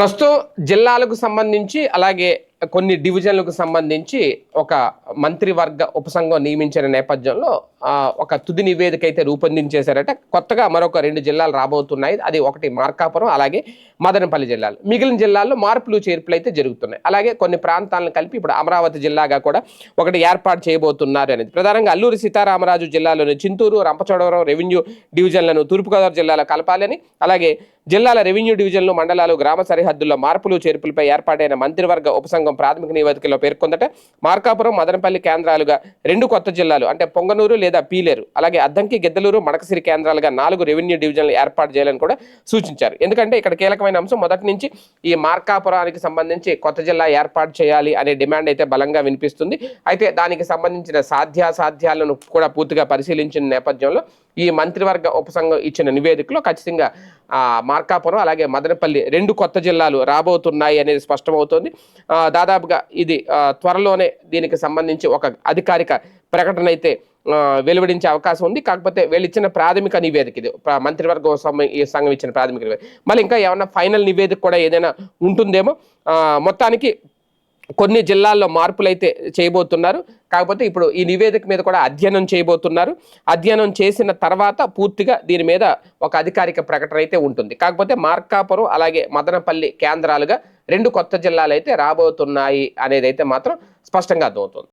ప్రస్తుతం జిల్లాలకు సంబంధించి అలాగే కొన్ని డివిజన్లకు సంబంధించి ఒక మంత్రివర్గ ఉపసంఘం నియమించిన నేపథ్యంలో ఒక తుది నివేదిక అయితే రూపొందించేశారట. కొత్తగా మరొక రెండు జిల్లాలు రాబోతున్నాయి. అది ఒకటి మార్కాపురం అలాగే మదనపల్లి జిల్లాలు. మిగిలిన జిల్లాల్లో మార్పులు చేర్పులు అయితే జరుగుతున్నాయి. అలాగే కొన్ని ప్రాంతాలను కలిపి ఇప్పుడు అమరావతి జిల్లాగా కూడా ఒకటి ఏర్పాటు చేయబోతున్నారు అనేది. ప్రధానంగా అల్లూరి సీతారామరాజు జిల్లాలోని చింతూరు రంపచోడవరం రెవెన్యూ డివిజన్లను తూర్పుగోదావరి జిల్లాలో కలపాలని అలాగే జిల్లాల రెవెన్యూ డివిజన్లు మండలాలు గ్రామ సరిహద్దుల్లో మార్పులు చేర్పులపై ఏర్పాటైన మంత్రివర్గ ఉపసంఘం ప్రాథమిక నివేదికలో పేర్కొందట. మార్కాపురం మదనపల్లి కేంద్రాలుగా రెండు కొత్త జిల్లాలు అంటే పొంగనూరు లేదా పీలేరు. అలాగే అద్దంకి గిద్దలూరు మడకసిరి కేంద్రాలుగా నాలుగు రెవెన్యూ డివిజన్లు ఏర్పాటు చేయాలని కూడా సూచించారు. ఎందుకంటే ఇక్కడ కీలకమైన అంశం మొదటి నుంచి ఈ మార్కాపురానికి సంబంధించి కొత్త జిల్లా ఏర్పాటు చేయాలి అనే డిమాండ్ అయితే బలంగా వినిపిస్తుంది. అయితే దానికి సంబంధించిన సాధ్యాసాధ్యాలను కూడా పూర్తిగా పరిశీలించిన నేపథ్యంలో ఈ మంత్రివర్గ ఉపసంఘం ఇచ్చిన నివేదికలో ఖచ్చితంగా మార్కాపురం అలాగే మదనపల్లి రెండు కొత్త జిల్లాలు రాబోతున్నాయి అనేది స్పష్టమవుతోంది. దాదాపుగా ఇది త్వరలోనే దీనికి సంబంధించి ఒక అధికారిక ప్రకటన అయితే వెలువడించే అవకాశం ఉంది. కాకపోతే వీళ్ళు ఇచ్చిన ప్రాథమిక నివేదిక ఇది. ప్ర- మంత్రివర్గం ఈ సంఘం ఇచ్చిన ప్రాథమిక నివేదిక. మళ్ళీ ఇంకా ఏమన్నా ఫైనల్ నివేదిక కూడా ఏదైనా ఉంటుందేమో మొత్తానికి కొన్ని జిల్లాల్లో మార్పులైతే చేయబోతున్నారు. కాకపోతే ఇప్పుడు ఈ నివేదిక మీద కూడా అధ్యయనం చేయబోతున్నారు. అధ్యయనం చేసిన తర్వాత పూర్తిగా దీని మీద ఒక అధికారిక ప్రకటన అయితే ఉంటుంది. కాకపోతే మార్కాపురం అలాగే మదనపల్లి కేంద్రాలుగా రెండు కొత్త జిల్లాలు అయితే రాబోతున్నాయి అనేది అయితే మాత్రం స్పష్టంగా అర్థమవుతుంది.